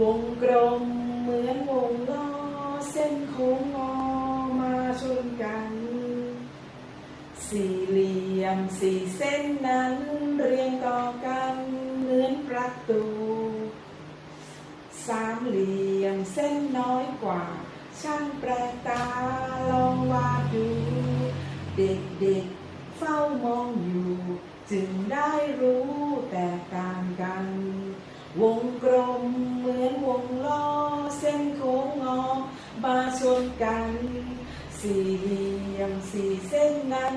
วงกลมเหมือนวงล้อเส้นโค้งงอมาชนกัน สี่เหลี่ยมสี่เส้นนั้นเรียงต่อกันเหมือนประตู สามเหลี่ยมเส้นน้อยกว่า ช่างแปลกตาลองวาดดู เด็กๆเฝ้ามองอยู่ จึงได้รู้แตกต่างกัน วงกลม มาชนกัน สี่เหลี่ยมสี่เส้นนั้น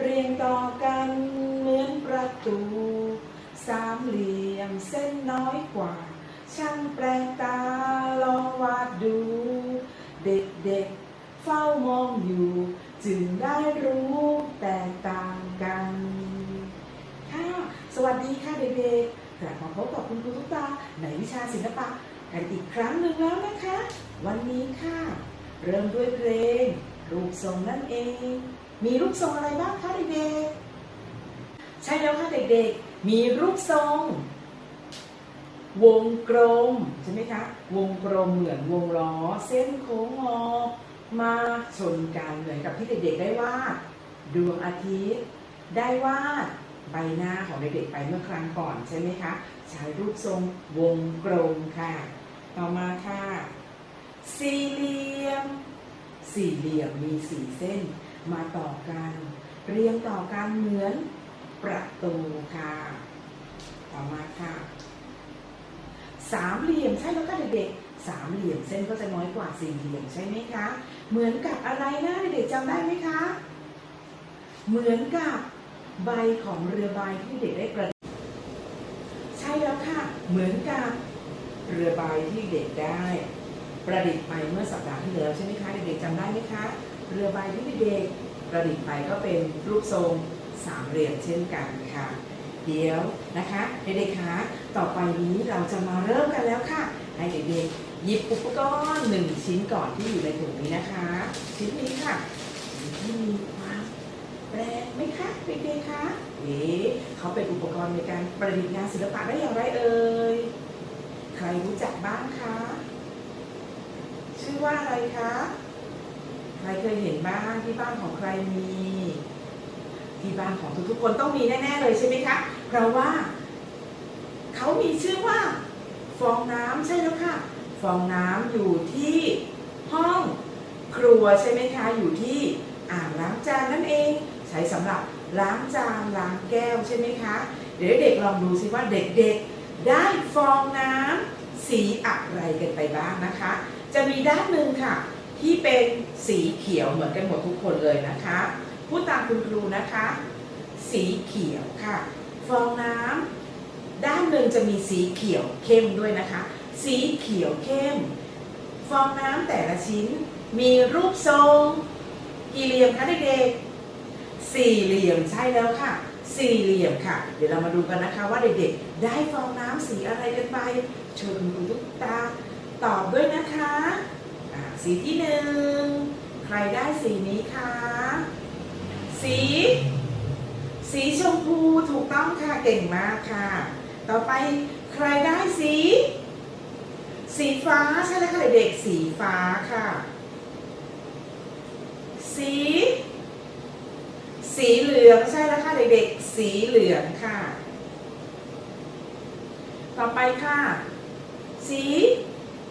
เรียงต่อกันเหมือนประตู สามเหลี่ยมเส้นน้อยกว่า ช่างแปลกตาลองวาดดู เด็กๆเฝ้ามองอยู่ จึงได้รู้แตกต่างกัน ค่ะ สวัสดีค่ะเด็กๆกลับมาพบกับคุณครูทุกตาในวิชาศิลปะ กันอีกครั้งหนึ่งแล้วนะคะ วันนี้ค่ะ เริ่มด้วยเพลง รูปทรงนั่นเอง มีรูปทรงอะไรบ้างคะเด็กๆ ใช่แล้วค่ะเด็กๆ มีรูปทรง วงกลมใช่ไหมคะ วงกลมเหมือนวงล้อ เส้นโค้งงอ มาชนกันเหมือนกับที่เด็กๆได้วาดดวงอาทิตย์ ได้วาดใบหน้าของเด็กๆไปเมื่อครั้งก่อนใช่ไหมคะ ใช้รูปทรงวงกลมค่ะ ต่อมาค่ะ สี่เหลี่ยม สี่เหลี่ยมมีสี่เส้น มาต่อกัน เรียงต่อกันเหมือนประตูค่ะ ต่อมาค่ะ สามเหลี่ยมใช่แล้วค่ะเด็กๆสามเหลี่ยมเส้นก็จะน้อยกว่าสี่เหลี่ยมใช่ไหมคะ เหมือนกับอะไรนะเด็กๆจำได้ไหมคะ เหมือนกับใบของเรือใบที่เด็กได้ประดิใช่แล้วค่ะ เหมือนกับ เรือใบที่เด็กได้ประดิษฐ์ไปเมื่อสัปดาห์ที่แล้วใช่ไหมคะเด็กๆจำได้ไหมคะ เรือใบที่เด็กประดิษฐ์ไปก็เป็นรูปทรงสามเหลี่ยมเช่นกันค่ะ เดี๋ยวนะคะเด็กๆคะต่อไปนี้เราจะมาเริ่มกันแล้วค่ะให้เด็กๆหยิบอุปกรณ์หนึ่งชิ้นก่อนที่อยู่ในถุงนี้นะคะ ชิ้นนี้ค่ะที่มีความแปลกไหมคะเด็กๆคะเอ๊ะเขาเป็นอุปกรณ์ในการประดิษฐ์งานศิลปะได้อย่างไรเอ่ย ใครรู้จักบ้างคะ ชื่อว่าอะไรคะ ใครเคยเห็นบ้างที่บ้านของใครมี ที่บ้านของทุกๆคนต้องมีแน่ ๆ เลยใช่ไหมคะ เพราะว่า เขามีชื่อว่า ฟองน้ำใช่แล้วค่ะ ฟองน้ำอยู่ที่ห้องครัวใช่ไหมคะ อยู่ที่อ่างล้างจานนั่นเอง ใช้สำหรับล้างจานล้างแก้วใช่ไหมคะ เดี๋ยวเด็กๆลองดูซิว่าเด็กๆ ได้ฟองน้ำสีอะไรกันไปบ้างนะคะ จะมีด้านหนึ่งค่ะ ที่เป็นสีเขียวเหมือนกันหมดทุกคนเลยนะคะพูดตามคุณครูนะคะ สีเขียวค่ะ ฟองน้ำด้านหนึ่งจะมีสีเขียวเข้มด้วยนะคะ สีเขียวเข้ม ฟองน้ำแต่ละชิ้น มีรูปทรง กี่เหลี่ยมคะเด็กๆสี่เหลี่ยมใช่แล้วค่ะ สี่เหลี่ยมค่ะ เดี๋ยวเรามาดูกันนะคะว่าเด็กๆ ได้ฟองน้ำสีอะไรกันไปเชิญคุณครูทุกตาตอบด้วยนะคะอ่าสีที่หนึ่งใครได้สีนี้คะสี สีชมพูถูกต้องค่ะเก่งมากค่ะ ต่อไปใครได้สี สีฟ้าใช่แล้วค่ะเด็กๆสีฟ้าค่ะ สี สีเหลืองใช่แล้วค่ะเด็กๆ สีเหลืองค่ะ ต่อไปค่ะ สี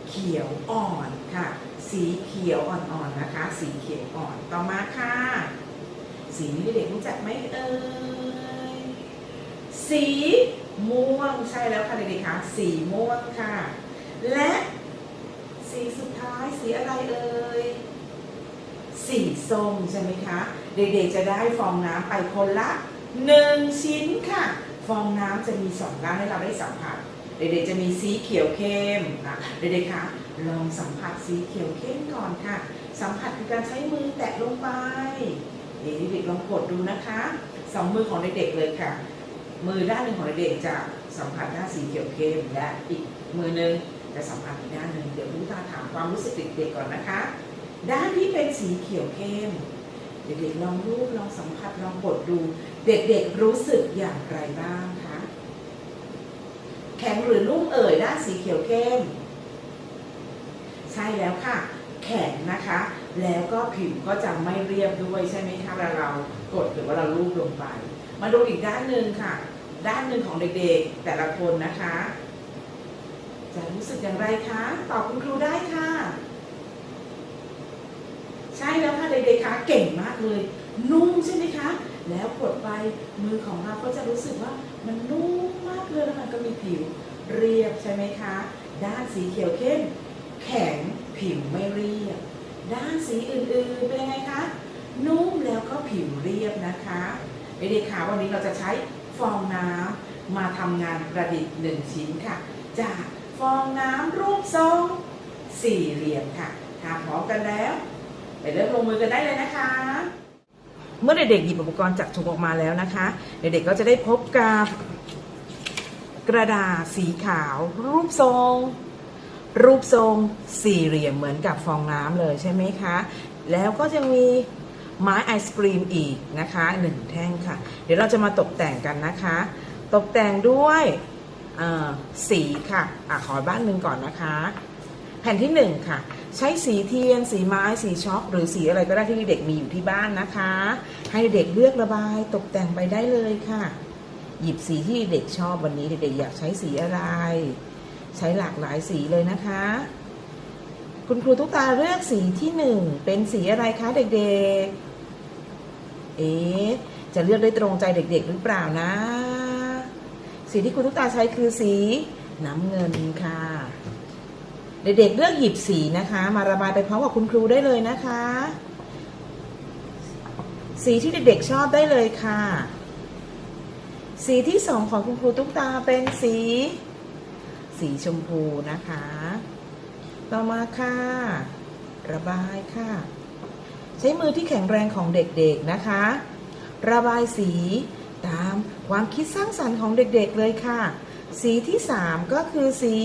เขียวอ่อนค่ะ สีเขียวอ่อนๆนะคะ สีเขียวอ่อน ต่อมาค่ะ สีนี้เด็กๆรู้จักไหมเอ่ย สีม่วงใช่แล้วค่ะเด็กๆคะสีม่วงค่ะ และสีสุดท้ายสีอะไรเอ่ย สีส้มใช่ไหมคะ เด็กๆจะได้ฟองน้ำไปคนละหนึ่งชิ้นค่ะ ฟองน้ำจะมีสองด้านให้เราได้สัมผัส เด็กๆจะมีสีเขียวเข้มอะเด็กๆคะลองสัมผัสสีเขียวเข้มก่อนค่ะ สัมผัสคือการใช้มือแตะลงไปเดี๋ยวเด็กๆลองกดดูนะคะสองมือของเด็กๆเลยค่ะ มือด้านหนึ่งของเด็กๆจะสัมผัสด้านสีเขียวเข้มและอีกมือหนึงจะสัมผัสอีกด้านหนึ่งเดี๋ยวลูกตาถามความรู้สึกเด็กๆก่อนนะคะ ด้านที่เป็นสีเขียวเข้ม เด็กๆลองรูปลองสัมผัสลองกดดู เด็กๆรู้สึกอย่างไรบ้างคะแข็งหรือนุ่มเอ่ยด้านสีเขียวเข้ม ใช่แล้วค่ะ แข็งนะคะ แล้วก็ผิวก็จะไม่เรียบด้วยใช่ไหมคะเวลาเรากดหรือว่าเราลูบลงไป มาดูอีกด้านหนึ่งค่ะ ด้านหนึ่งของเด็กๆ แต่ละคนนะคะ จะรู้สึกอย่างไรคะ ตอบคุณครูได้ค่ะ ใช่แล้วค่ะเด็กๆคะเก่งมากเลย นุ่มใช่ไหมคะ แล้วกดไปมือของเราก็จะรู้สึกว่ามันนุ่มมากเลยแล้วมันก็มีผิวเรียบใช่ไหมคะ ด้านสีเขียวเข้มแข็งผิวไม่เรียบ ด้านสีอื่นๆเป็นยังไงคะ นุ่มแล้วก็ผิวเรียบนะคะเด็กๆคะวันนี้เราจะใช้ฟองน้ำมาทำงานประดิษฐ์หนึ่งชิ้นค่ะ จากฟองน้ำรูปทรงสี่เหลี่ยมค่ะทำพร้อมกันแล้ว ไปเริ่มลงมือกันได้เลยนะคะ เมื่อเด็กๆหยิบอุปกรณ์จากถุงออกมาแล้วนะคะ เด็กๆก็จะได้พบกับกระดาษสีขาว รูปทรง รูปทรงสี่เหลี่ยมเหมือนกับฟองน้ำเลยใช่ไหมคะ แล้วก็จะมีไม้ไอศกรีมอีกนะคะหนึ่งแท่งค่ะ เดี๋ยวเราจะมาตกแต่งกันนะคะ ตกแต่งด้วยสีค่ะอะขอบ้านหนึ่งก่อนนะคะ แผ่นที่หนึ่งค่ะ ใช้สีเทียน สีไม้ สีช็อกหรือสีอะไรก็ได้ที่เด็กมีอยู่ที่บ้านนะคะ ให้เด็กเลือกระบายตกแต่งไปได้เลยค่ะ หยิบสีที่เด็กชอบวันนี้เด็กๆอยากใช้สีอะไร ใช้หลากหลายสีเลยนะคะ คุณครูทุกตาเลือกสีที่หนึ่งเป็นสีอะไรคะเด็กๆ เอ๊จะเลือกได้ตรงใจเด็ก ๆ หรือเปล่านะ สีที่คุณทุกตาใช้คือสีน้ำเงินค่ะ เด็กๆเลือกหยิบสีนะคะ มาระบายไปพร้อมกับคุณครูได้เลยนะคะ สีที่เด็กๆชอบได้เลยค่ะ สีที่สองของคุณครูตุ๊กตาเป็นสี สีชมพูนะคะ ต่อมาค่ะ ระบายค่ะ ใช้มือที่แข็งแรงของเด็กๆนะคะ ระบายสีตามความคิดสร้างสรรค์ของเด็กๆเลยค่ะ สีที่สามก็คือสี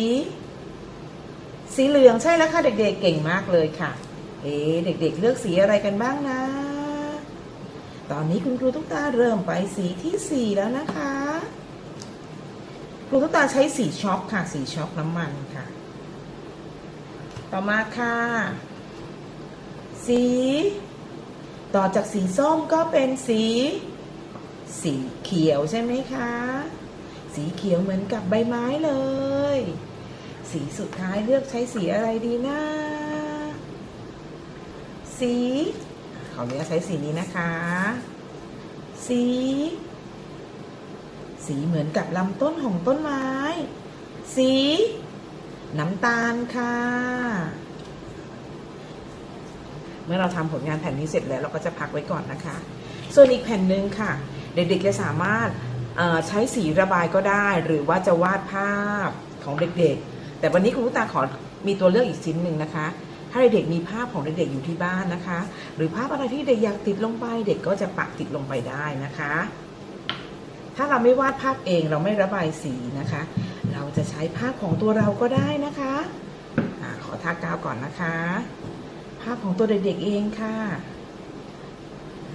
สีเหลืองใช่แล้วค่ะเด็กๆเก่งมากเลยค่ะ เอ๊เด็กๆ เลือกสีอะไรกันบ้างนะ ตอนนี้คุณครูตุ๊กตาเริ่มไปสีที่สี่แล้วนะคะ ครูตุ๊กตาใช้สีช็อกค่ะ สีช็อกน้ำมันค่ะ ต่อมาค่ะ สี ต่อจากสีส้มก็เป็นสี สีเขียวใช่ไหมคะ สีเขียวเหมือนกับใบไม้เลย สีสุดท้ายเลือกใช้สีอะไรดีนะ สีขออนุญาตใช้สีนี้นะคะ สี สีเหมือนกับลำต้นของต้นไม้ สี น้ำตาลค่ะ เมื่อเราทำผลงานแผ่นนี้เสร็จแล้วเราก็จะพักไว้ก่อนนะคะ ส่วนอีกแผ่นหนึ่งค่ะ เด็กๆจะสามารถใช้สีระบายก็ได้ หรือว่าจะวาดภาพของเด็กๆ แต่วันนี้คุณผู้ตาขอมีตัวเลือกอีกชิ้นหนึ่งนะคะ ถ้าเด็กมีภาพของเด็กๆอยู่ที่บ้านนะคะ หรือภาพอะไรที่เด็กอยากติดลงไปเด็กก็จะปักติดลงไปได้นะคะ ถ้าเราไม่วาดภาพเองเราไม่ระบายสีนะคะ เราจะใช้ภาพของตัวเราก็ได้นะคะอะขอทากาวก่อนนะคะ ภาพของตัวเด็กๆเองค่ะ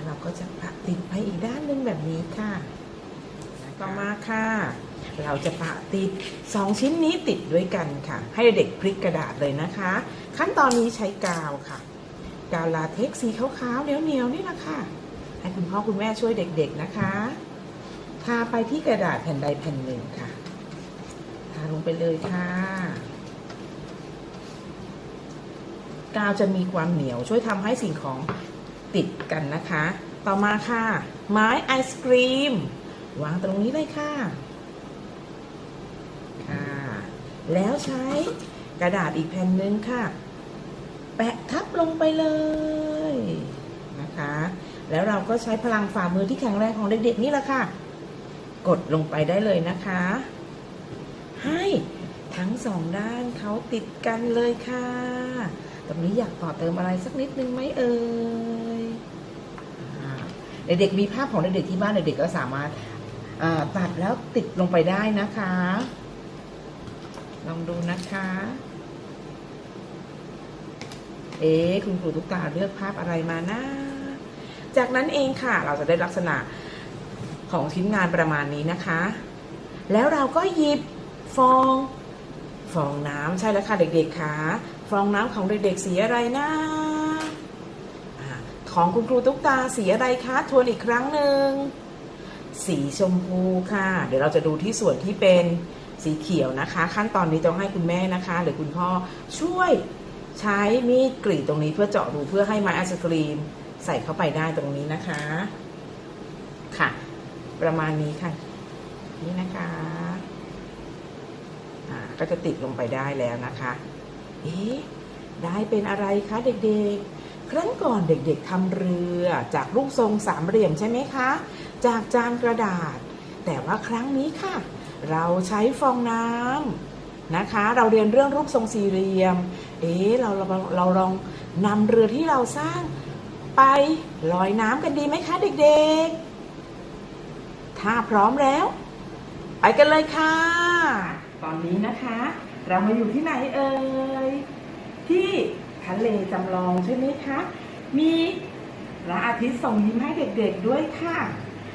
เราก็จะปักติดไปอีกด้านหนึ่งแบบนี้ค่ะ ต่อมาค่ะ เราจะปะติดสองชิ้นนี้ติดด้วยกันค่ะ ให้เด็กพลิกกระดาษเลยนะคะ ขั้นตอนนี้ใช้กาวค่ะ กาวลาเท็กสีขาวๆเหนียวๆนี่แหละค่ะ ให้คุณพ่อคุณแม่ช่วยเด็กๆนะคะทาไปที่กระดาษแผ่นใดแผ่นหนึ่งค่ะ ทาลงไปเลยค่ะ กาวจะมีความเหนียวช่วยทำให้สิ่งของติดกันนะคะ ต่อมาค่ะ ไม้ไอศกรีม วางตรงนี้เลยค่ะ แล้วใช้กระดาษอีกแผ่นหนึ่งค่ะ แปะทับลงไปเลยนะคะ แล้วเราก็ใช้พลังฝ่ามือที่แข็งแรงของเด็กๆนี่แหละค่ะ กดลงไปได้เลยนะคะ ให้ทั้งสองด้านเขาติดกันเลยค่ะ ตรงนี้อยากต่อเติมอะไรสักนิดนึงไหมเอ่ยอ่าเด็กๆมีภาพของเด็กๆที่บ้านเด็กๆก็สามารถตัดแล้วติดลงไปได้นะคะ ลองดูนะคะ เอ๊คุณครูทุกตาเลือกภาพอะไรมานะ จากนั้นเองค่ะ เราจะได้ลักษณะของชิ้นงานประมาณนี้นะคะ แล้วเราก็หยิบฟอง ฟองน้ำใช่แล้วค่ะเด็กๆค่ะ ฟองน้ำของเด็กๆสีอะไรนะของคุณครูตุ๊กตาสีอะไรคะทวนอีกครั้งหนึ่งสีชมพูค่ะ เดี๋ยวเราจะดูที่ส่วนที่เป็น สีเขียวนะคะ ขั้นตอนนี้ต้องให้คุณแม่นะคะ หรือคุณพ่อช่วยใช้มีดกรีดตรงนี้เพื่อเจาะรูเพื่อให้ไม้ไอศกรีมใส่เข้าไปได้ตรงนี้นะคะ ค่ะ ประมาณนี้ค่ะ นี่นะคะอ่าก็จะติดลงไปได้แล้วนะคะ เอ๊ะได้เป็นอะไรคะเด็กๆ ครั้งก่อนเด็กๆทำเรือจากรูปทรงสามเหลี่ยมใช่ไหมคะ จากจานกระดาษ แต่ว่าครั้งนี้ค่ะ เราใช้ฟองน้ำนะคะ เราเรียนเรื่องรูปทรงสี่เหลี่ยม เอ๊ะเราเราเราลองนำเรือที่เราสร้างไปลอยน้ำกันดีไหมคะเด็กๆ ถ้าพร้อมแล้ว ไปกันเลยค่ะ ตอนนี้นะคะ เรามาอยู่ที่ไหนเอ่ย ที่ทะเลจำลองใช่ไหมคะ มีพระอาทิตย์ส่งยิ้มให้เด็กๆด้วยค่ะ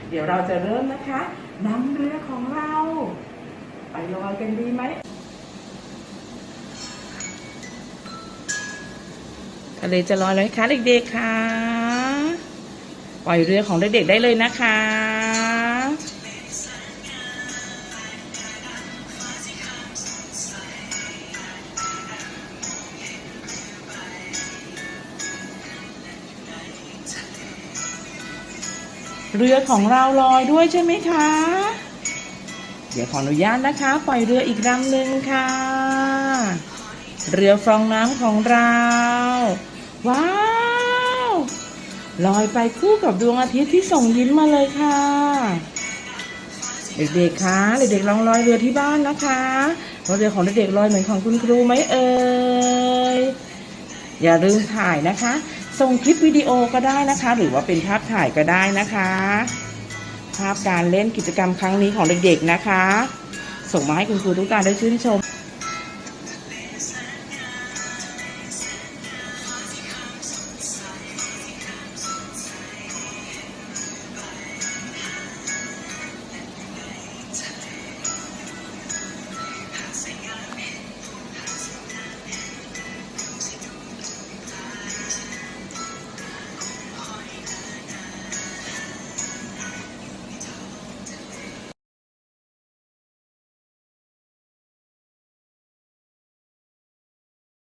เดี๋ยวเราจะเริ่มนะคะนำเรือของเรา ไปลอยกันดีไหมทะเลจะลอยเลยคะเด็กๆค่ะปล่อยเรือของเด็กๆได้เลยนะคะ เรือของเราลอยด้วยใช่ไหมคะ เดี๋ยวขออนุญาตนะคะ ปล่อยเรืออีกลำหนึ่งค่ะ เรือฟองน้ำของเรา ว้าวลอยไปคู่กับดวงอาทิตย์ที่ส่งยิ้มมาเลยค่ะ เด็กๆคะเด็กๆลองลอยเรือที่บ้านนะคะว่าเรือของเด็กๆลอยเหมือนของคุณครูไหมเอ่ยอย่าลืมถ่ายนะคะ ส่งคลิปวิดีโอก็ได้นะคะ หรือว่าเป็นภาพถ่ายก็ได้นะคะ ภาพการเล่นกิจกรรมครั้งนี้ของเด็กๆนะคะ ส่งมาให้คุณครูทุกการได้ชื่นชม